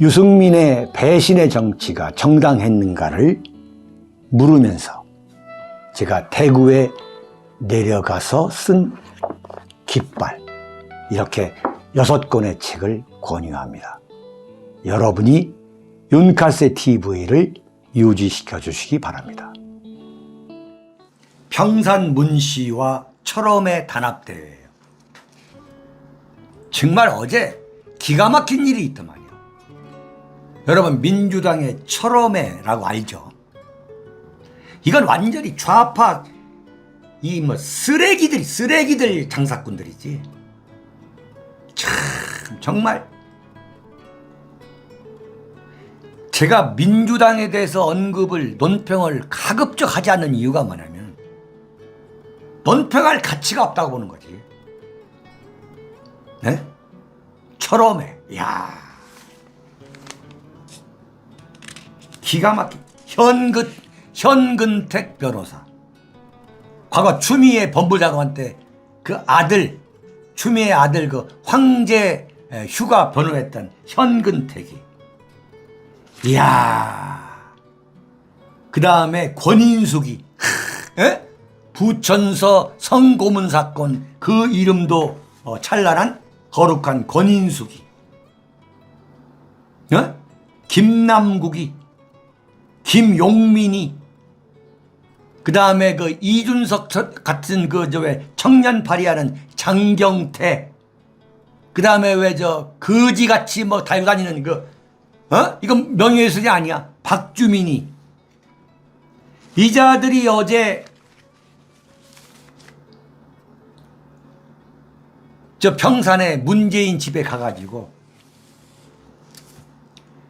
유승민의 배신의 정치가 정당했는가를 물으면서 제가 대구에 내려가서 쓴 깃발 이렇게 여섯 권의 책을 권유합니다. 여러분이 윤카세 TV를 유지시켜 주시기 바랍니다. 평산 문씨와 철험의 단합대회예요. 정말 어제 기가 막힌 일이 있더만요. 여러분 민주당의 철험회라고 알죠? 이건 완전히 좌파 이 뭐 쓰레기들이 쓰레기들 장사꾼들이지. 참 정말 제가 민주당에 대해서 언급을 논평을 가급적 하지 않는 이유가 뭐냐면 논평할 가치가 없다고 보는 거지. 네? 철험회. 야. 기가 막힌 현근 현근택 변호사. 과거 추미애 법무장관 때 그 아들 추미애 아들 그 황제 에, 휴가 변호했던 현근택이. 이야. 그 다음에 권인숙이. 에? 부천서 성고문 사건 그 이름도 어, 찬란한 거룩한 권인숙이. 어? 김남국이. 김용민이. 그 다음에 그 이준석 저- 같은 그 저 왜 청년 발의하는 장경태. 그 다음에 왜 저 거지같이 뭐 달고 다니는 그, 어? 이건 명예훼손이 아니야. 박주민이. 이 자들이 어제 저 평산에 문재인 집에 가가지고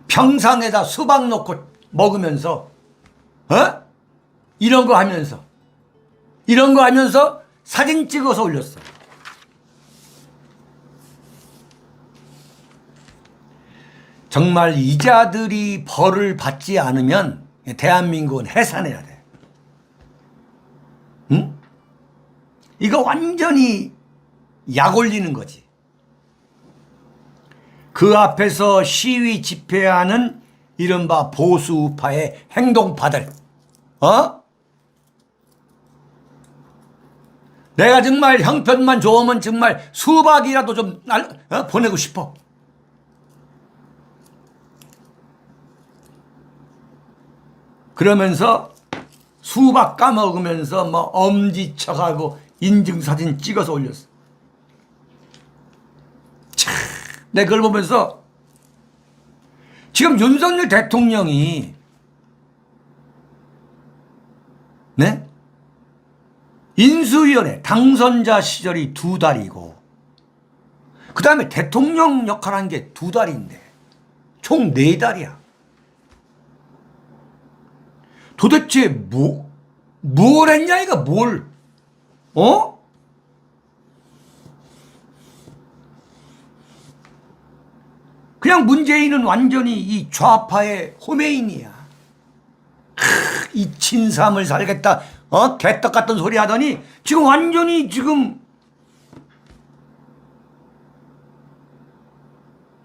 평상에다 수박 넣고 먹으면서 어? 이런 거 하면서 이런 거 하면서 사진 찍어서 올렸어. 정말 이자들이 벌을 받지 않으면 대한민국은 해산해야 돼. 응? 이거 완전히 약 올리는 거지. 그 앞에서 시위 집회하는 이른바 보수 우파의 행동파들. 어? 내가 정말 형편만 좋으면 정말 수박이라도 좀 날, 어? 보내고 싶어. 그러면서 수박 까먹으면서 뭐 엄지척하고 인증사진 찍어서 올렸어. 참, 내가 그걸 보면서 지금 윤석열 대통령이 네? 인수위원회 당선자 시절이 두 달이고 그 다음에 대통령 역할한 게 두 달인데 총 네 달이야. 도대체 뭐, 뭘 했냐 이가 뭘, 어? 그냥 문재인은 완전히 이 좌파의 호메인이야. 크, 이 친삼을 살겠다. 어? 개떡 같은 소리 하더니 지금 완전히 지금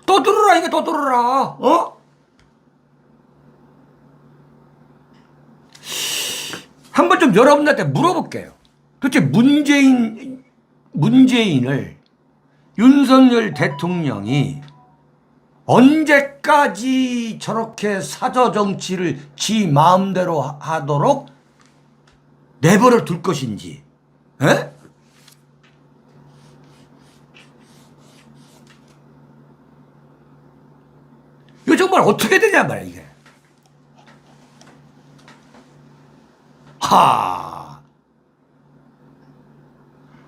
떠들어라 이게 떠들어라. 어? 한번 좀 여러분들한테 물어볼게요. 도대체 문재인 문재인을 윤석열 대통령이 언제까지 저렇게 사저 정치를 지 마음대로 하- 하도록 내버려 둘 것인지, 에? 이거 정말 어떻게 되냐 말이야 이게. 하.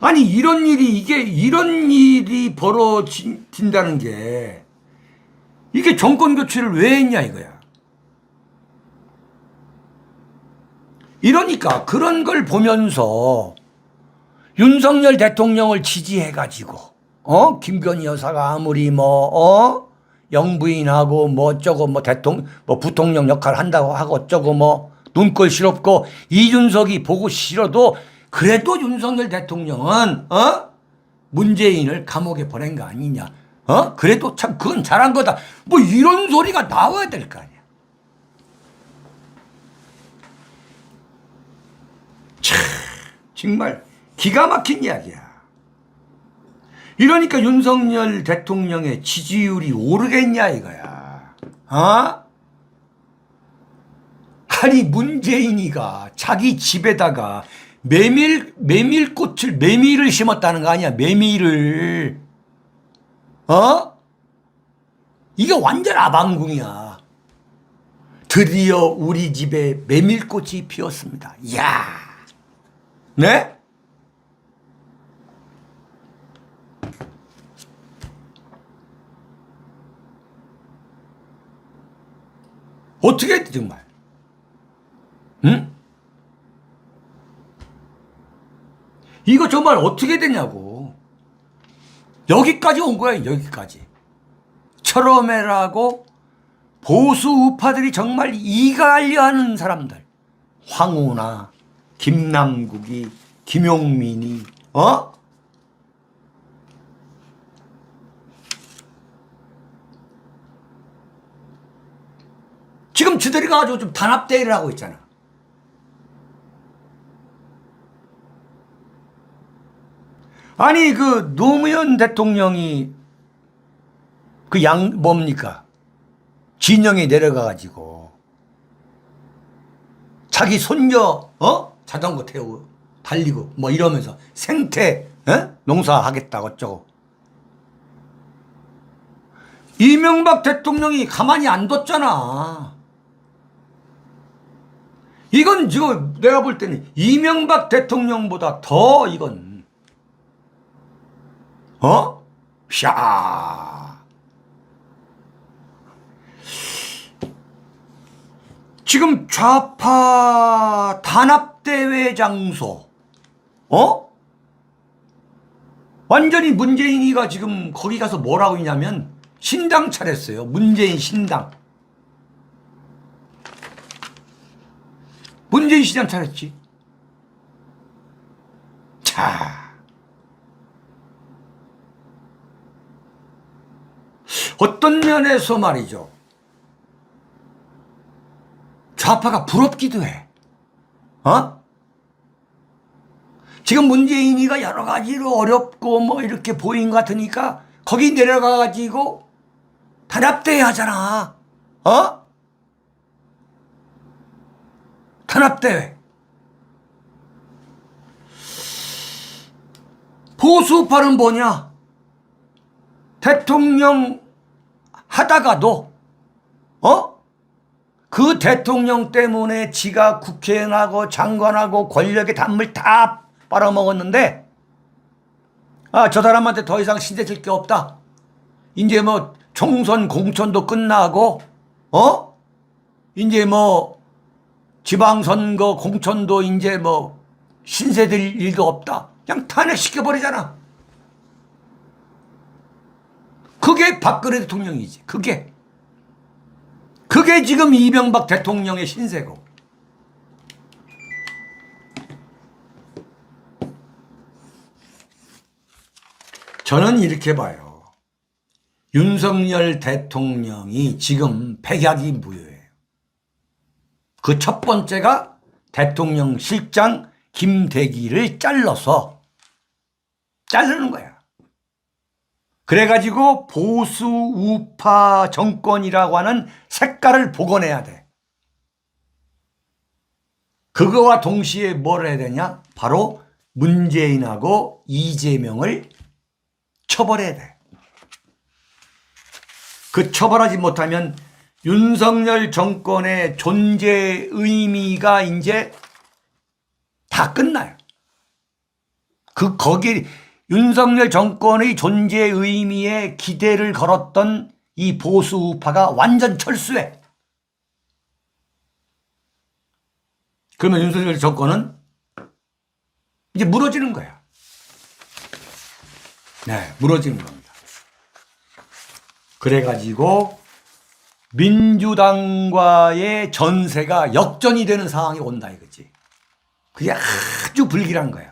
아니 이런 일이 이게 이런 일이 벌어진다는 게 이게 정권 교체를 왜 했냐 이거야. 이러니까 그런 걸 보면서 윤석열 대통령을 지지해가지고 어? 김건희 여사가 아무리 뭐 어? 영부인하고 뭐 어쩌고 뭐 대통령 뭐 부통령 역할 한다고 하고 어쩌고 뭐 눈꼴 시럽고 이준석이 보고 싫어도 그래도 윤석열 대통령은 어? 문재인을 감옥에 보낸 거 아니냐 어 그래도 참 그건 잘한 거다 뭐 이런 소리가 나와야 될 거 아니야. 참 정말 기가 막힌 이야기야. 이러니까 윤석열 대통령의 지지율이 오르겠냐 이거야. 어? 아니 문재인이가 자기 집에다가 메밀 메밀꽃을 메밀을 심었다는 거 아니야? 메밀을 어? 이게 완전 아방궁이야. 드디어 우리 집에 메밀꽃이 피었습니다. 이야. 네? 어떻게 했지 정말? 응? 이거 정말 어떻게 되냐고. 여기까지 온 거야, 여기까지. 철험해라고 보수 우파들이 정말 이갈려 하는 사람들. 황우나, 김남국이, 김용민이, 어? 지금 지들이 가지고 좀 단합대회를 하고 있잖아. 아니 그 노무현 대통령이 그 양 뭡니까 진영에 내려가 가지고 자기 손녀 어 자전거 태우고 달리고 뭐 이러면서 생태 어? 농사하겠다 어쩌고 이명박 대통령이 가만히 안 뒀잖아. 이건 지금 내가 볼 때는 이명박 대통령보다 더 이건 어? 샤. 지금 좌파 단합대회 장소 어? 완전히 문재인이가 지금 거기 가서 뭐라고 했냐면 신당 차렸어요. 문재인 신당. 문재인 시장 차렸지. 자. 어떤 면에서 말이죠. 좌파가 부럽기도 해. 어? 지금 문재인이가 여러 가지로 어렵고 뭐 이렇게 보인 것 같으니까 거기 내려가 가지고 단합대회 하잖아. 어? 단합대회. 보수파는 뭐냐? 대통령 하다가도, 어? 그 대통령 때문에 지가 국회의원하고 장관하고 권력의 단물 다 빨아먹었는데, 아, 저 사람한테 더 이상 신세질 게 없다. 이제 뭐 총선 공천도 끝나고, 어? 이제 뭐 지방선거 공천도 이제 뭐 신세될 일도 없다. 그냥 탄핵시켜버리잖아. 그게 박근혜 대통령이지. 그게. 그게 지금 이명박 대통령의 신세고. 저는 이렇게 봐요. 윤석열 대통령이 지금 백약이 무효예요. 그 첫 번째가 대통령 실장 김대기를 잘라서 자르는 거야. 그래가지고 보수 우파 정권이라고 하는 색깔을 복원해야 돼. 그거와 동시에 뭘 해야 되냐? 바로 문재인하고 이재명을 처벌해야 돼. 그 처벌하지 못하면 윤석열 정권의 존재 의미가 이제 다 끝나요. 그 거기 윤석열 정권의 존재 의미에 기대를 걸었던 이 보수 우파가 완전 철수해. 그러면 윤석열 정권은 이제 무너지는 거야. 네, 무너지는 겁니다. 그래가지고 민주당과의 전세가 역전이 되는 상황이 온다 이거지. 그게 아주 불길한 거야.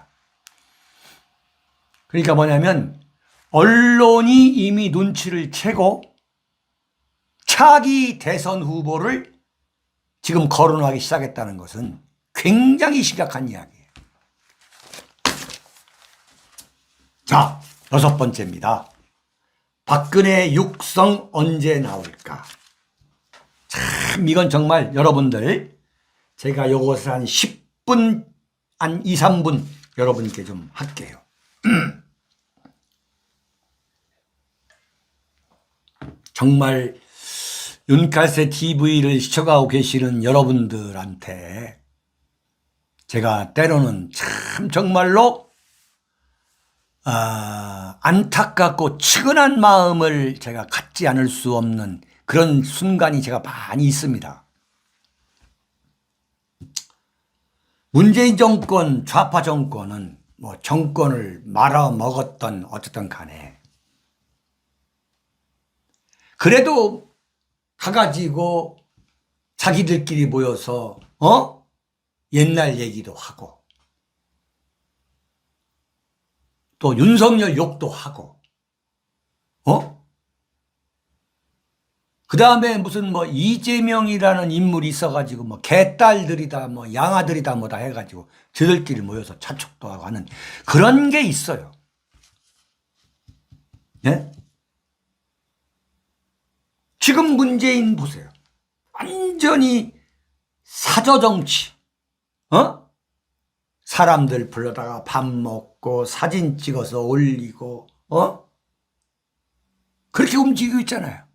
그러니까 뭐냐면 언론이 이미 눈치를 채고 차기 대선 후보를 지금 거론하기 시작했다는 것은 굉장히 심각한 이야기예요. 자, 여섯 번째입니다. 박근혜 육성 언제 나올까? 참 이건 정말 여러분들 제가 요것을 한 10분 한 2, 3분 여러분께 좀 할게요. 정말 윤칼세 TV를 시청하고 계시는 여러분들한테 제가 때로는 참 정말로 아, 안타깝고 측은한 마음을 제가 갖지 않을 수 없는 그런 순간이 제가 많이 있습니다. 문재인 정권, 좌파 정권은 뭐 정권을 말아먹었던 어쨌든 간에 그래도 가가지고 자기들끼리 모여서 어 옛날 얘기도 하고 또 윤석열 욕도 하고 어? 그 다음에 무슨 뭐 이재명이라는 인물이 있어가지고 뭐 개딸들이다 뭐 양아들이다 뭐다 해가지고 저들끼리 모여서 차촉도 하고 하는 그런 게 있어요. 네? 지금 문재인 보세요. 완전히 사저 정치. 어? 사람들 불러다가 밥 먹고 사진 찍어서 올리고 어? 그렇게 움직이고 있잖아요.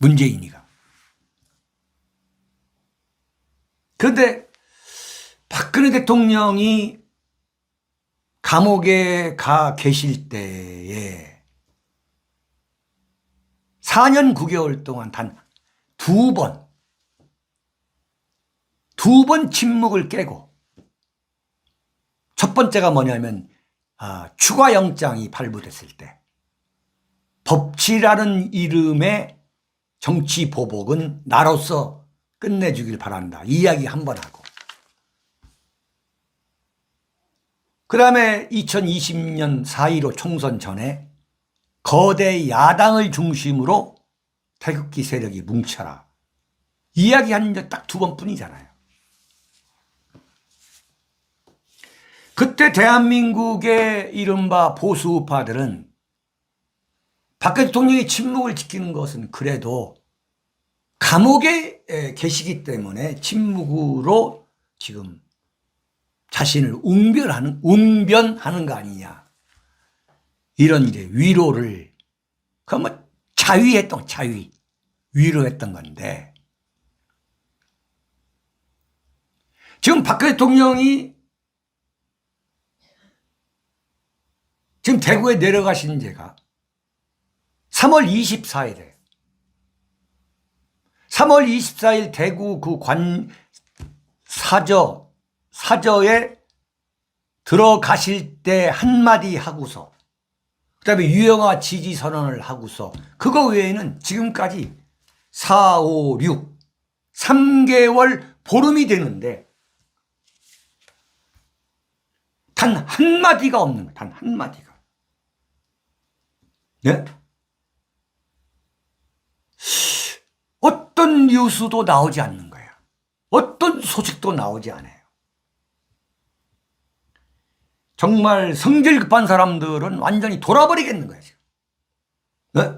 문재인이가. 그런데 박근혜 대통령이 감옥에 가 계실 때에 4년 9개월 동안 단 두 번, 두 번 침묵을 깨고 첫 번째가 뭐냐면 아, 추가 영장이 발부됐을 때 법치라는 이름의 정치 보복은 나로서 끝내주길 바란다. 이야기 한 번 하고. 그 다음에 2020년 4.15 총선 전에 거대 야당을 중심으로 태극기 세력이 뭉쳐라. 이야기한 적딱두 번뿐이잖아요. 그때 대한민국의 이른바 보수우파들은 박근혜 대통령이 침묵을 지키는 것은 그래도 감옥에 계시기 때문에 침묵으로 지금 자신을 웅변하는, 웅변하는 거 아니냐. 이런 이제 위로를, 그뭐 자위했던, 자위. 위로했던 건데. 지금 박근혜 대통령이 지금 대구에 내려가신 제가 3월 24일에 3월 24일 대구 그 관 사저 사저에 들어가실 때 한마디 하고서 그 다음에 유영아 지지 선언을 하고서 그거 외에는 지금까지 4, 5, 6 3개월 보름이 되는데 단 한마디가 없는 거예요. 단 한마디가. 네? 어떤 뉴스도 나오지 않는 거야. 어떤 소식도 나오지 않아요. 정말 성질 급한 사람들은 완전히 돌아버리겠는 지금. 네?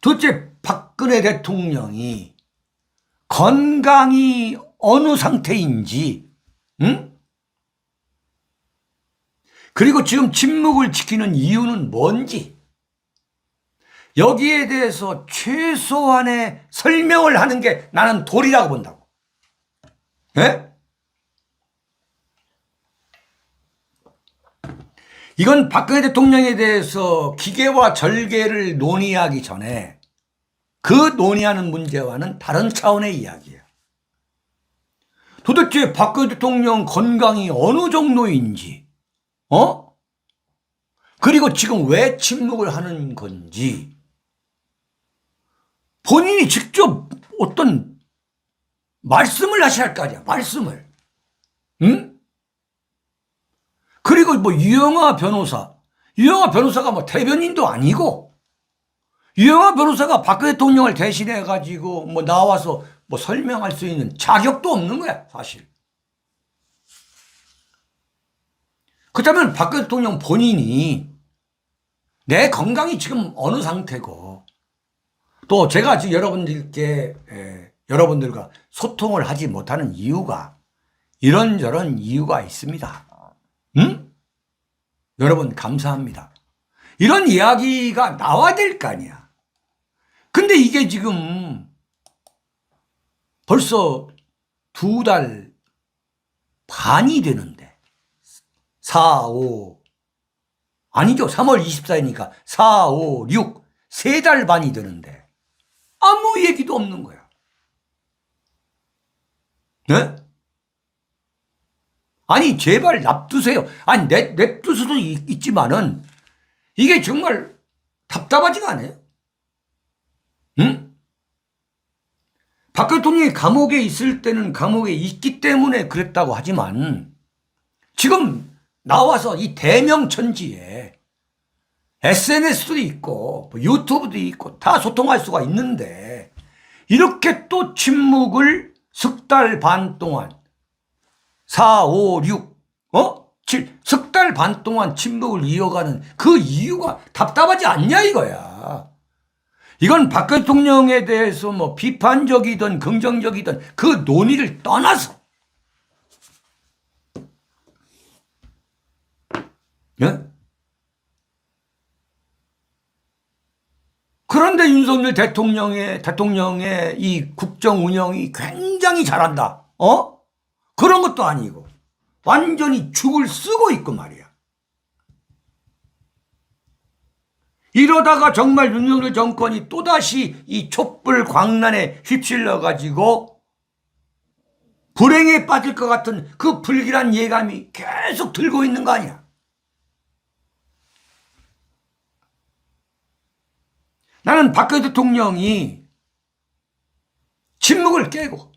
도대체 박근혜 대통령이 건강이 어느 상태인지, 응? 그리고 지금 침묵을 지키는 이유는 뭔지, 여기에 대해서 최소한의 설명을 하는 게 나는 도리라고 본다고. 예? 이건 박근혜 대통령에 대해서 기계와 절개를 논의하기 전에 그 논의하는 문제와는 다른 차원의 이야기예요. 도대체 박근혜 대통령 건강이 어느 정도인지, 어? 그리고 지금 왜 침묵을 하는 건지, 본인이 직접 어떤 말씀을 하셔야 할 거 아니야, 말씀을. 응? 그리고 뭐 유영아 변호사, 유영아 변호사가 뭐 대변인도 아니고, 유영아 변호사가 박 대통령을 대신해 가지고 뭐 나와서 뭐 설명할 수 있는 자격도 없는 거야, 사실. 그렇다면 박 대통령 본인이 내 건강이 지금 어느 상태고, 또 제가 지금 여러분들께, 에, 여러분들과 소통을 하지 못하는 이유가 이런저런 이유가 있습니다. 응? 여러분 감사합니다. 이런 이야기가 나와야 될 거 아니야. 근데 이게 지금 벌써 두 달 반이 되는데 4, 5 아니죠. 3월 24일이니까 4, 5, 6 세 달 반이 되는데 아무 얘기도 없는 거야. 네? 아니 제발 납두세요. 아니 내, 냅둘 수도 있, 있지만은 이게 정말 답답하지가 않아요. 응? 박 대통령이 감옥에 있을 때는 감옥에 있기 때문에 그랬다고 하지만 지금 나와서 이 대명천지에 SNS도 있고 뭐 유튜브도 있고 다 소통할 수가 있는데 이렇게 또 침묵을 석 달 반 동안 4, 5, 6, 어? 7, 석 달 반 동안 침묵을 이어가는 그 이유가 답답하지 않냐 이거야. 이건 박 대통령에 대해서 뭐 비판적이든 긍정적이든 그 논의를 떠나서 예? 그런데 윤석열 대통령의 대통령의 이 국정 운영이 굉장히 잘한다. 어? 그런 것도 아니고 완전히 죽을 쓰고 있고 말이야. 이러다가 정말 윤석열 정권이 또다시 이 촛불 광란에 휩쓸려 가지고 불행에 빠질 것 같은 그 불길한 예감이 계속 들고 있는 거 아니야. 나는 박근혜 대통령이 침묵을 깨고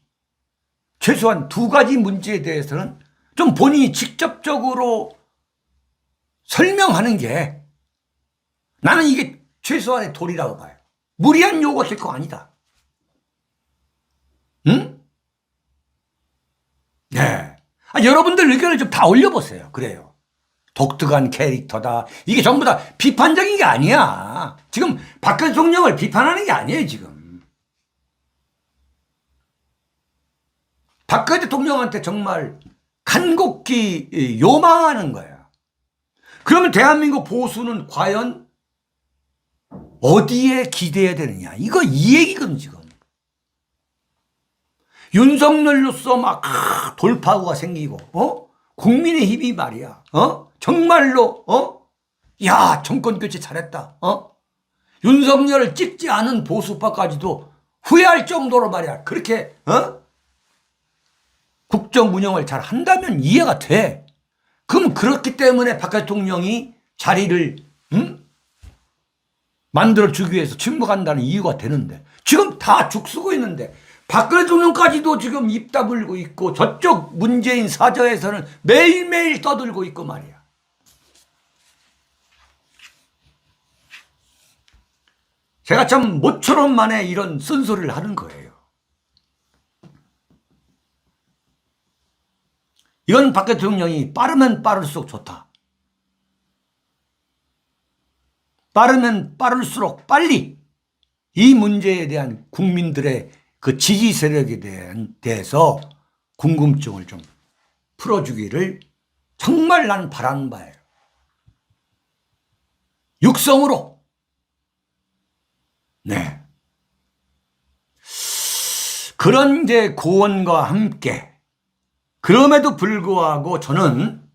최소한 두 가지 문제에 대해서는 좀 본인이 직접적으로 설명하는 게 나는 이게 최소한의 도리라고 봐요. 무리한 요구가 될 거 아니다. 응? 네. 아, 여러분들 의견을 좀 다 올려보세요. 그래요. 독특한 캐릭터다. 이게 전부 다 비판적인 게 아니야. 지금 박근혜 대통령을 비판하는 게 아니에요, 지금. 박근혜 대통령한테 정말 간곡히 요망하는 거야. 그러면 대한민국 보수는 과연 어디에 기대해야 되느냐. 이거 이 얘기거든, 지금. 윤석열로서 막 아, 돌파구가 생기고, 어? 국민의 힘이 말이야, 어? 정말로, 어? 야, 정권 교체 잘했다, 어? 윤석열을 찍지 않은 보수파까지도 후회할 정도로 말이야. 그렇게, 어? 국정 운영을 잘 한다면 이해가 돼. 그럼 그렇기 때문에 박 대통령이 자리를, 응? 만들어 주기 위해서 침묵한다는 이유가 되는데 지금 다 죽쓰고 있는데 박근혜 대통령까지도 지금 입 다물고 있고 저쪽 문재인 사저에서는 매일매일 떠들고 있고 말이야. 제가 참 모처럼 만에 이런 쓴소리를 하는 거예요. 이건 박 대통령이 빠르면 빠를수록 좋다. 빠르면 빠를수록 빨리 이 문제에 대한 국민들의 그 지지 세력에 대한 대해서 궁금증을 좀 풀어주기를 정말 나는 바라는 바예요. 육성으로. 네. 그런 이제 고언과 함께 그럼에도 불구하고 저는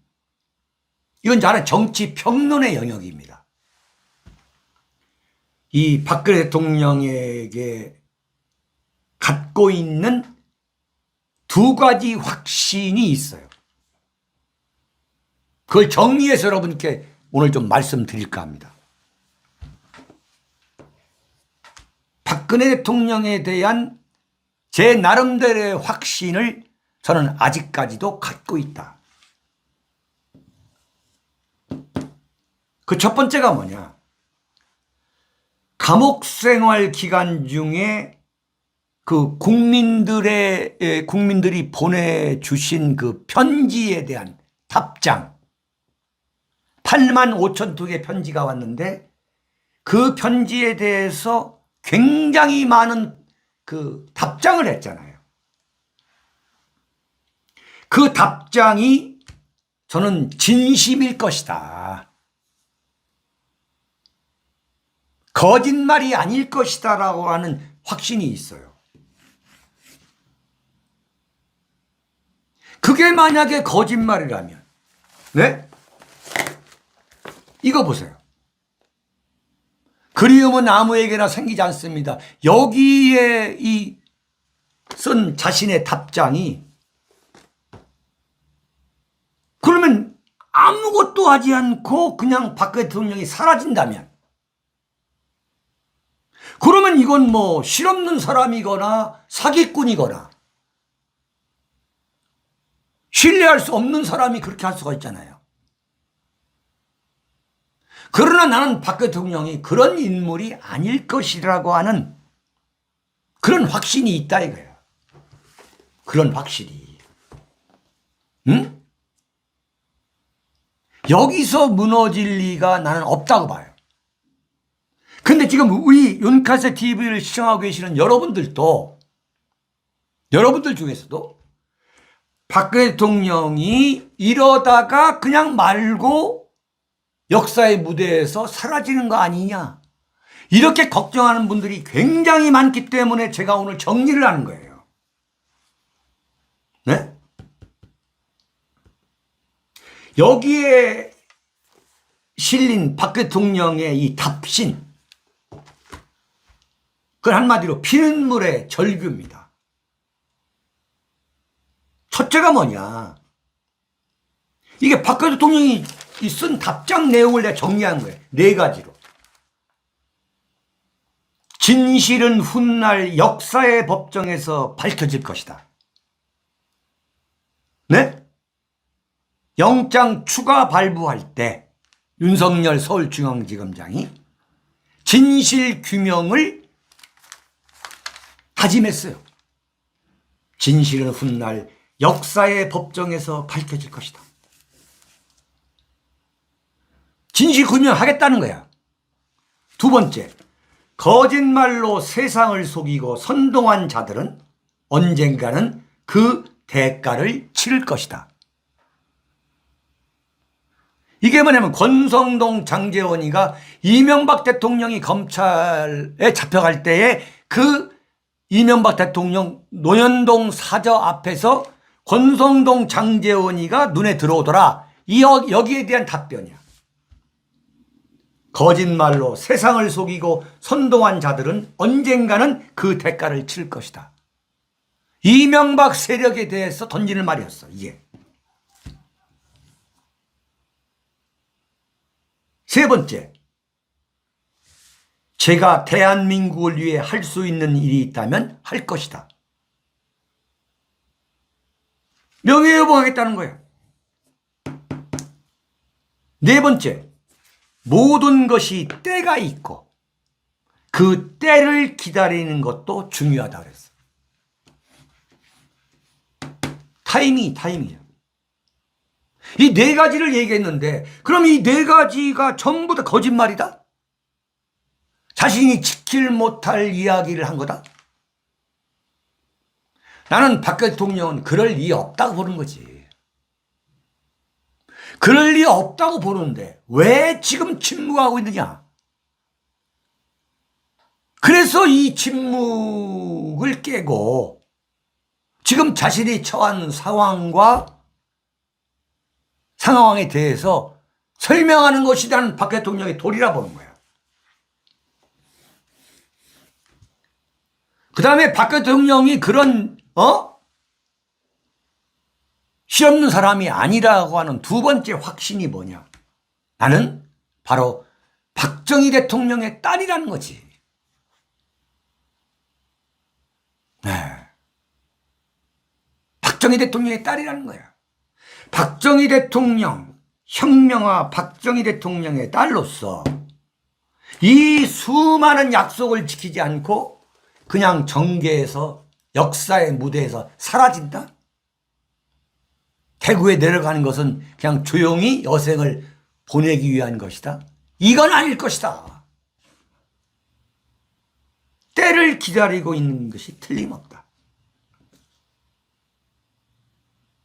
이건 저는 정치 평론의 영역입니다. 이 박근혜 대통령에게 갖고 있는 두 가지 확신이 있어요. 그걸 정리해서 여러분께 오늘 좀 말씀드릴까 합니다. 박근혜 대통령에 대한 제 나름대로의 확신을 저는 아직까지도 갖고 있다. 그 첫 번째가 뭐냐? 감옥 생활 기간 중에 그 국민들의 에, 국민들이 보내주신 그 편지에 대한 답장 8만 5천 통의 편지가 왔는데 그 편지에 대해서 굉장히 많은 그 답장을 했잖아요. 그 답장이 저는 진심일 것이다. 거짓말이 아닐 것이다 라고 하는 확신이 있어요. 그게 만약에 거짓말이라면, 네? 이거 보세요. 그리움은 아무에게나 생기지 않습니다. 여기에 이 쓴 자신의 답장이 그러면 아무것도 하지 않고 그냥 박 대통령이 사라진다면 그러면 이건 뭐 실없는 사람이거나 사기꾼이거나 신뢰할 수 없는 사람이 그렇게 할 수가 있잖아요. 그러나 나는 박 대통령이 그런 인물이 아닐 것이라고 하는 그런 확신이 있다 이거야. 그런 확실히. 응? 여기서 무너질 리가 나는 없다고 봐요. 근데 지금 우리 윤카세 TV를 시청하고 계시는 여러분들도 여러분들 중에서도 박근혜 대통령이 이러다가 그냥 말고 역사의 무대에서 사라지는 거 아니냐. 이렇게 걱정하는 분들이 굉장히 많기 때문에 제가 오늘 정리를 하는 거예요. 네? 여기에 실린 박 대통령의 이 답신. 그건 한마디로 피눈물의 절규입니다. 첫째가 뭐냐. 이게 박근혜 대통령이 쓴 답장 내용을 내가 정리한 거예요. 네 가지로. 진실은 훗날 역사의 법정에서 밝혀질 것이다. 네? 영장 추가 발부할 때 윤석열 서울중앙지검장이 진실 규명을 다짐했어요. 진실은 훗날 역사의 법정에서 밝혀질 것이다. 진실 규명하겠다는 거야. 두 번째, 거짓말로 세상을 속이고 선동한 자들은 언젠가는 그 대가를 치를 것이다. 이게 뭐냐면 권성동 장재원이가 이명박 대통령이 검찰에 잡혀갈 때에 그 이명박 대통령 노현동 사저 앞에서 권성동 장재원이가 눈에 들어오더라. 이 여- 여기에 대한 답변이야. 거짓말로 세상을 속이고 선동한 자들은 언젠가는 그 대가를 칠 것이다. 이명박 세력에 대해서 던지는 말이었어, 이게. 세 번째. 제가 대한민국을 위해 할 수 있는 일이 있다면 할 것이다. 명예회복하겠다는 거예요. 네 번째. 모든 것이 때가 있고 그 때를 기다리는 것도 중요하다 그랬어. 타이밍이 타이밍이야. 이 네 가지를 얘기했는데 그럼 이 네 가지가 전부 다 거짓말이다? 자신이 지킬 못할 이야기를 한 거다? 나는 박 대통령은 그럴 리 없다고 보는 거지. 그럴 리 없다고 보는데 왜 지금 침묵하고 있느냐? 그래서 이 침묵을 깨고 지금 자신이 처한 상황과 상황에 대해서 설명하는 것이 나는 박 대통령의 도리라 보는 거야. 그 다음에 박 대통령이 그런, 어? 실없는 사람이 아니라고 하는 두 번째 확신이 뭐냐? 나는 바로 박정희 대통령의 딸이라는 거지. 네. 박정희 대통령의 딸이라는 거야. 박정희 대통령, 혁명아 박정희 대통령의 딸로서 이 수많은 약속을 지키지 않고 그냥 정계에서 역사의 무대에서 사라진다? 대구에 내려가는 것은 그냥 조용히 여생을 보내기 위한 것이다? 이건 아닐 것이다. 때를 기다리고 있는 것이 틀림없다.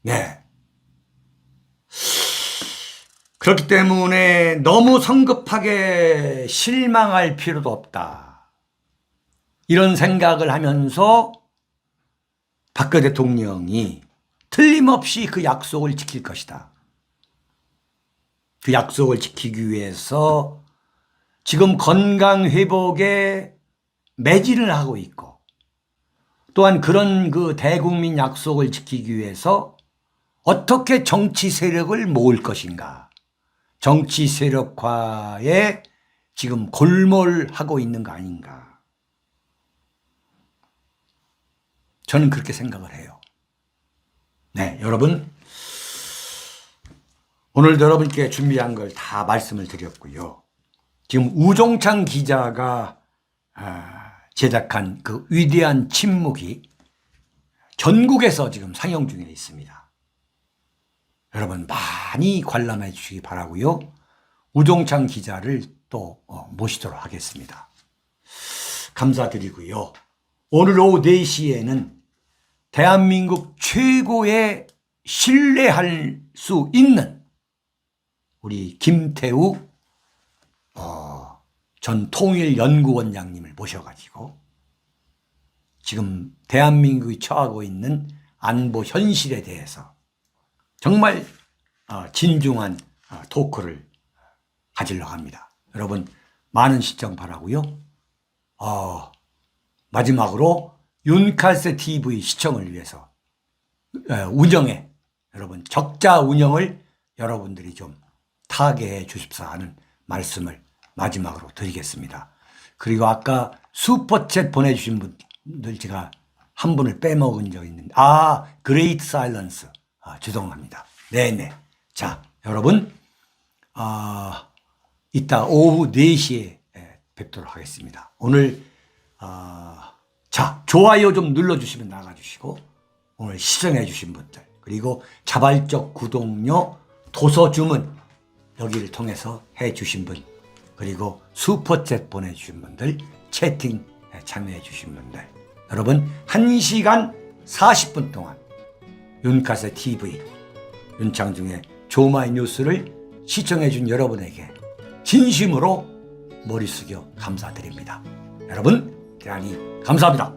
네. 그렇기 때문에 너무 성급하게 실망할 필요도 없다. 이런 생각을 하면서 박근혜 대통령이 틀림없이 그 약속을 지킬 것이다. 그 약속을 지키기 위해서 지금 건강 회복에 매진을 하고 있고 또한 그런 그 대국민 약속을 지키기 위해서 어떻게 정치 세력을 모을 것인가. 정치 세력화에 지금 골몰하고 있는 거 아닌가. 저는 그렇게 생각을 해요. 네, 여러분. 오늘 여러분께 준비한 걸 다 말씀을 드렸고요. 지금 우종창 기자가 아, 제작한 그 위대한 침묵이 전국에서 지금 상영 중에 있습니다. 여러분 많이 관람해 주시기 바라고요. 우종창 기자를 또 어, 모시도록 하겠습니다. 감사드리고요. 오늘 오후 4시에는 대한민국 최고의 신뢰할 수 있는 우리 김태우 어, 전 통일연구원장님을 모셔가지고 지금 대한민국이 처하고 있는 안보 현실에 대해서 정말 어, 진중한 어, 토크를 가지려고 합니다. 여러분 많은 시청 바라고요. 어, 마지막으로 윤칼세 TV 시청을 위해서 운영에 여러분 적자 운영을 여러분들이 좀 타개해 주십사 하는 말씀을 마지막으로 드리겠습니다. 그리고 아까 슈퍼챗 보내주신 분들 제가 한 분을 빼먹은 적 있는데 아 그레이트 사일런스 아, 죄송합니다. 네네. 자, 여러분, 아, 이따 오후 4시에 뵙도록 하겠습니다. 오늘, 아, 자, 좋아요 좀 눌러주시면 나가주시고, 오늘 시청해주신 분들, 그리고 자발적 구독료 도서 주문, 여기를 통해서 해주신 분, 그리고 슈퍼챗 보내주신 분들, 채팅 참여해주신 분들, 여러분, 1시간 40분 동안 윤카세 TV 윤창중의 조마이 뉴스를 시청해 준 여러분에게 진심으로 머리 숙여 감사드립니다. 여러분 대단히 감사합니다.